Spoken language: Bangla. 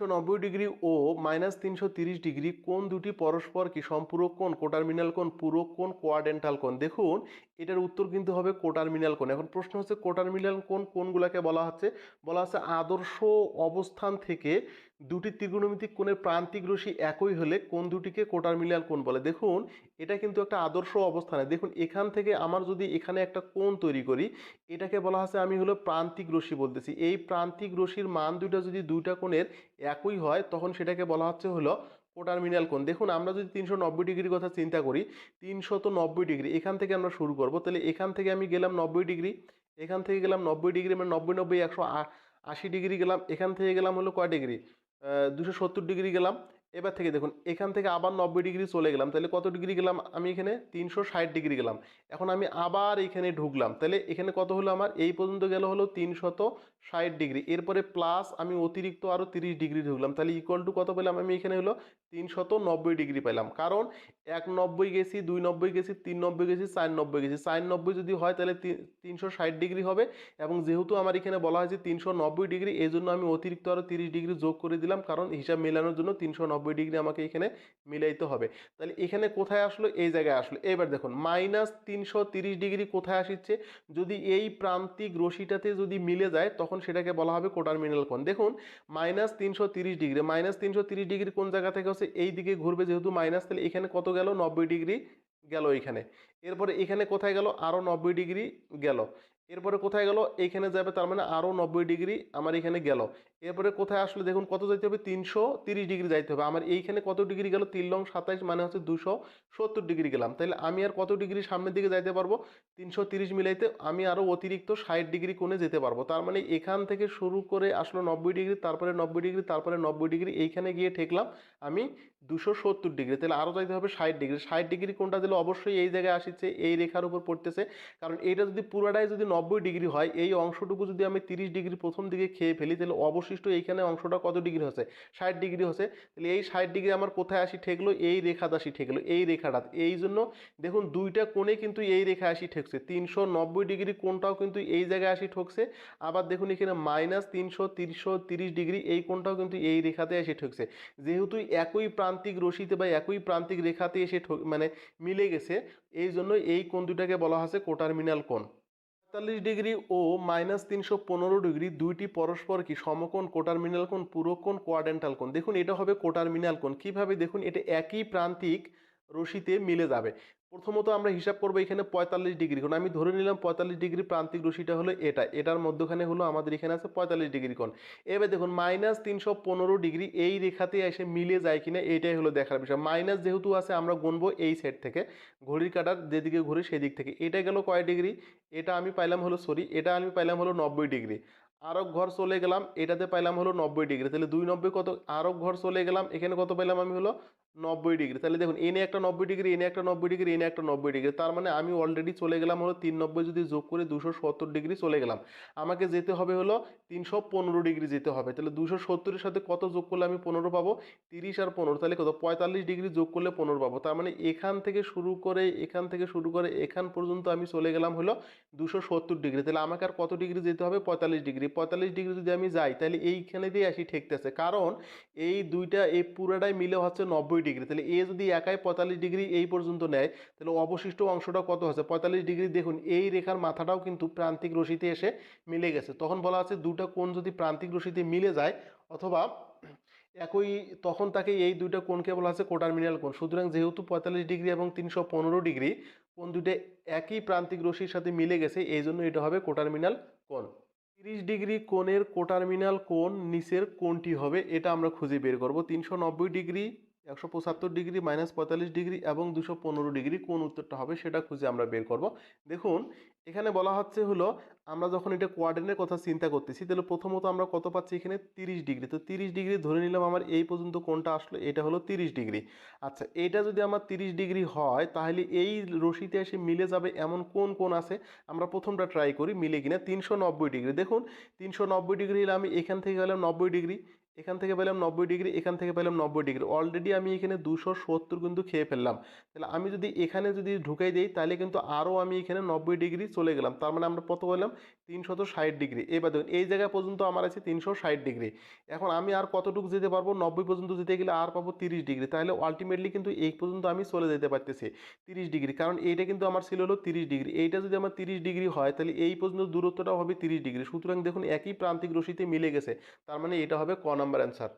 তিনশো নব্বই ডিগ্রি ও মাইনাস তিনশো তিরিশ ডিগ্রি, কোন দুটি পরস্পর কি সম্পূরক কোণ, কোটারমিনাল কোণ, পূরক কোণ, কোয়াডেন্টাল কোণ? দেখুন, এটার উত্তর কিন্তু হবে কোটারমিনাল কোণ। এখন প্রশ্ন হচ্ছে কোটারমিনাল কোণ কোনগুলোকে বলা হচ্ছে? বলা হচ্ছে আদর্শ অবস্থান থেকে দুটি ত্রিগুণমিতিক কোণের প্রান্তিক রশ্মি একই হলে কোন দুটিকে কোটার্মিনাল কোণ বলে। দেখুন, এটা কিন্তু একটা আদর্শ অবস্থানে। দেখুন, এখান থেকে আমার যদি এখানে একটা কোণ তৈরি করি, এটাকে বলা হচ্ছে আমি হলো প্রান্তিক রশ্মি বলতেছি। এই প্রান্তিক রশ্মির মান দুইটা যদি দুইটা কোণের একই হয়, তখন সেটাকে বলা হচ্ছে হলো কোটার্মিনাল কোণ। দেখুন, আমরা যদি তিনশো নব্বই ডিগ্রির কথা চিন্তা করি, তিনশো তো নব্বই ডিগ্রি, এখান থেকে আমরা শুরু করব। তাহলে এখান থেকে আমি গেলাম নব্বই ডিগ্রি, এখান থেকে গেলাম নব্বই ডিগ্রি মানে নব্বই নব্বই, একশো আশি ডিগ্রি গেলাম, এখান থেকে গেলাম হলো কয় ডিগ্রি? দুশো সত্তর ডিগ্রি গেলাম। এবার থেকে দেখুন, এখান থেকে আবার নব্বই ডিগ্রি চলে গেলাম, তাহলে কত ডিগ্রি গেলাম? আমি এখানে তিনশো ষাট ডিগ্রি গেলাম। এখন আমি আবার এখানে ঢুকলাম, তাহলে এখানে কত হলো আমার? এই পর্যন্ত গেল হলো তিনশত ষাট ডিগ্রি। এরপরে প্লাস আমি অতিরিক্ত আরও তিরিশ ডিগ্রি ঢুকলাম, তাহলে ইকুয়াল টু কত পেলাম? আমি এখানে হলো তিনশত নব্বই ডিগ্রি পেলাম। কারণ এক নব্বই গেছি দুই নব্বই গেছি তিন নব্বই গেছি চার নব্বই গেছি। চার নব্বই যদি হয়, তাহলে তিনশো ষাট ডিগ্রি হবে। এবং যেহেতু আমার এখানে বলা হয়েছে তিনশো নব্বই ডিগ্রি এই জন্য আমি অতিরিক্ত আরও তিরিশ ডিগ্রি যোগ করে দিলাম, কারণ হিসাব মেলানোর জন্য তিনশো নব্বই ডিগ্রি আমাকে এখানে মিলাইতে হবে। তাহলে এখানে কোথায় আসলো? এই জায়গায় আসলো। এবার দেখুন, মাইনাস তিনশো তিরিশ ডিগ্রি কোথায় আসছে? যদি এই প্রান্তিক রশিটাতে যদি মিলে যায়, তখন সেটাকে বলা হবে কোটার্মিনাল কোণ। দেখুন, মাইনাস তিনশো তিরিশ ডিগ্রি, মাইনাস তিনশো তিরিশ ডিগ্রি কোন জায়গা থেকে হচ্ছে এই দিকে ঘুরবে যেহেতু মাইনাস, তাহলে এখানে কত গেল? নব্বই ডিগ্রি গেল এখানে। এরপরে এখানে কোথায় গেল? আরও নব্বই ডিগ্রি গেল। এরপরে কোথায় গেল? এইখানে যাবে, তার মানে আরও নব্বই ডিগ্রি আমার এখানে গেল। এরপরে কোথায় আসলে দেখুন কত যাইতে হবে? তিনশো তিরিশ ডিগ্রি যাইতে হবে। আমার এইখানে কত ডিগ্রি গেল? তিন লং সাতাইশ মানে হচ্ছে দুশো সত্তর ডিগ্রি গেলাম। তাহলে আমি আর কত ডিগ্রি সামনের দিকে যাইতে পারব? তিনশো তিরিশ মিলাইতে আমি আরও অতিরিক্ত ষাট ডিগ্রি কোণে যেতে পারব। তার মানে এখান থেকে শুরু করে আসলো নব্বই ডিগ্রি, তারপরে নব্বই ডিগ্রি, তারপরে নব্বই ডিগ্রি, এইখানে গিয়ে ঠেকলাম আমি দুশো সত্তর ডিগ্রি। তাহলে আরও যাইতে হবে ষাট ডিগ্রি। ষাট ডিগ্রি কোনটা দিলে অবশ্যই এই জায়গায় আসছে এই রেখার উপর পড়তেছে। কারণ এইটা যদি পুরোটাই যদি নব্বই ডিগ্রি হয়, এই অংশটুকু যদি আমি তিরিশ ডিগ্রি প্রথম দিকে খেয়ে ফেলি তাহলে অবশিষ্ট এইখানে অংশটা কত ডিগ্রি হচ্ছে? ষাট ডিগ্রি হচ্ছে। তাহলে এই ষাট ডিগ্রি আমার কোথায় আসি ঠেকলো? এই রেখাতে আসি ঠেকলো, এই রেখাটা এই জন্য দেখুন দুইটা কোণে কিন্তু এই রেখা আসি ঠেকছে। তিনশো নব্বই ডিগ্রি কোণটাও কিন্তু এই জায়গায় আসি ঠকছে। আবার দেখুন এখানে মাইনাস তিনশো তিনশো তিরিশ ডিগ্রি এই কোণটাও কিন্তু এই রেখাতে এসে ঠকছে। যেহেতু একই প্রান্তিক রশিতে বা একই প্রান্তিক রেখাতে এসে মানে মিলে গেছে, এই জন্য এই কোণ দুটাকে বলা হচ্ছে কোটার্মিনাল কোণ। পঁয়তাল্লিশ ডিগ্রি ও মাইনাস তিনশো পনেরো ডিগ্রি দুইটি পরস্পর কি সমকোণ, কোটারমিনাল কোণ, পুরোকোণ কোয়াডেন্টাল কোণ? দেখুন, এটা হবে কোটারমিনাল কোণ। কীভাবে? দেখুন, এটা একই প্রান্তিক রশিতে মিলে যাবে। প্রথমত আমরা হিসাব করব এখানে পঁয়তাল্লিশ ডিগ্রি। কোণ আমি ধরে নিলাম পঁয়তাল্লিশ ডিগ্রি প্রান্তিক রশিটা হলো এটা। এটার মধ্যখানে হলো আমাদের এখানে আছে পঁয়তাল্লিশ ডিগ্রি কোণ। এবার দেখুন মাইনাস তিনশো পনেরো ডিগ্রি এই রেখাতে এসে মিলে যায় কিনা এইটাই হলো দেখার বিষয়। মাইনাস যেহেতু আছে, আমরা গুনবো এই সেট থেকে। ঘড়ির কাটার যেদিকে ঘুরে সেদিক থেকে। এটা গেল কয় ডিগ্রি? এটা আমি পাইলাম হলো সরি এটা আমি পাইলাম হলো নব্বই ডিগ্রি। আরব ঘর চলে গেলাম, এটাতে পাইলাম হলো নব্বই ডিগ্রি। তাহলে দুই নব্বই কত? আরক ঘর চলে গেলাম, এখানে কত পাইলাম আমি হলো নব্বই ডিগ্রি। তাহলে দেখুন এনে একটা নব্বই ডিগ্রি এনে একটা নব্বই ডিগ্রি এনে একটা নব্বই ডিগ্রি। তার মানে আমি অলরেডি চলে গেলাম হলো তিন নব্বই যদি যোগ করে দুশো সত্তর ডিগ্রি চলে গেলাম। আমাকে যেতে হবে হলো তিনশো পনেরো ডিগ্রি যেতে হবে। তাহলে দুশো সত্তরের সাথে কত যোগ করলে আমি পনেরো পাবো? তিরিশ আর পনেরো। তাহলে কত? পঁয়তাল্লিশ ডিগ্রি যোগ করলে পনেরো পাবো। তার মানে এখান থেকে শুরু করে, এখান থেকে শুরু করে, এখান পর্যন্ত আমি চলে গেলাম হলো দুশো সত্তর ডিগ্রি। তাহলে আমাকে আর কত ডিগ্রি যেতে হবে? পঁয়তাল্লিশ ডিগ্রি। পঁয়তাল্লিশ ডিগ্রি যদি আমি যাই, তাহলে এইখানে দিয়ে আসি ঠেকতেছে। কারণ এই দুইটা, এই পুরাটাই মিলে হচ্ছে নব্বই ডিগ্রি। তাহলে এ যদি একাই পঁয়তাল্লিশ ডিগ্রি এই পর্যন্ত নেয়, তাহলে অবশিষ্ট অংশটা কত হচ্ছে? পঁয়তাল্লিশ ডিগ্রি দেখুন, এই রেখার মাথাটাও কিন্তু প্রান্তিক রশিতে এসে মিলে গেছে। তখন বলা আছে দুটা কোণ যদি প্রান্তিক রশিতে মিলে যায়, অথবা একই, তখন তাকে এই দুইটা কোণকে বলা আছে কোটার্মিনাল কোণ। সুতরাং যেহেতু পঁয়তাল্লিশ ডিগ্রি এবং তিনশো পনেরো ডিগ্রি, কোণ দুইটা একই প্রান্তিক রশির সাথে মিলে গেছে, এই জন্য এটা হবে কোটার্মিনাল কোণ। তিরিশ ডিগ্রি কোণের কোটার্মিনাল কোণ নিচের কোণটি হবে, এটা আমরা খুঁজে বের করব। তিনশো নব্বই ডিগ্রি একশো পঁচাত্তর ডিগ্রি মাইনাস পঁয়তাল্লিশ ডিগ্রি এবং দুশো পনেরো ডিগ্রি কোন উত্তরটা হবে সেটা খুঁজে আমরা বের করব। দেখুন, এখানে বলা হচ্ছে হলো, আমরা যখন এটা কোয়ার্ডিনের কথা চিন্তা করতেছি, তাহলে প্রথমত আমরা কত পাচ্ছি এখানে? তিরিশ ডিগ্রি। তো তিরিশ ডিগ্রি ধরে নিলাম আমার এই পর্যন্ত কোনটা আসলো, এটা হলো তিরিশ ডিগ্রি। আচ্ছা এটা যদি আমার তিরিশ ডিগ্রি হয়, তাহলে এই রশিতে এসে মিলে যাবে এমন কোন কোন আছে? আমরা প্রথমটা ট্রাই করি, মিলে কিনা? তিনশো নব্বই ডিগ্রি। দেখুন, তিনশো নব্বই ডিগ্রি হলে আমি এখান থেকে গেলাম নব্বই ডিগ্রি। এখান থেকে পেলাম নব্বই ডিগ্রি, এখান থেকে পেলাম নব্বই ডিগ্রি। অলরেডি আমি এখানে দুশো সত্তর কিন্তু খেয়ে ফেললাম। তাহলে আমি যদি এখানে যদি ঢুকাই দিই, তাহলে কিন্তু আরও আমি এখানে নব্বই ডিগ্রি চলে গেলাম। তার মানে আমরা কত বললাম তিনশত ষাট ডিগ্রি। এবার দেখুন, এই জায়গা পর্যন্ত আমার আছে তিনশো ষাট ডিগ্রি। এখন আমি আর কতটুকু যেতে পারব? নব্বই পর্যন্ত যেতে গেলে আর পাবো তিরিশ ডিগ্রি। তাহলে আলটিমেটলি কিন্তু এই পর্যন্ত আমি চলে যেতে পারতেছি তিরিশ ডিগ্রি। কারণ এইটা কিন্তু আমার ছিল হলো তিরিশ ডিগ্রি। এইটা যদি আমার তিরিশ ডিগ্রি হয়, তাহলে এই পর্যন্ত দূরত্বটাও হবে তিরিশ ডিগ্রি। সুতরাং দেখুন, একই প্রান্তিক রশিতে মিলে গেছে। তার মানে এটা হবে ক নাম্বার Balanzar.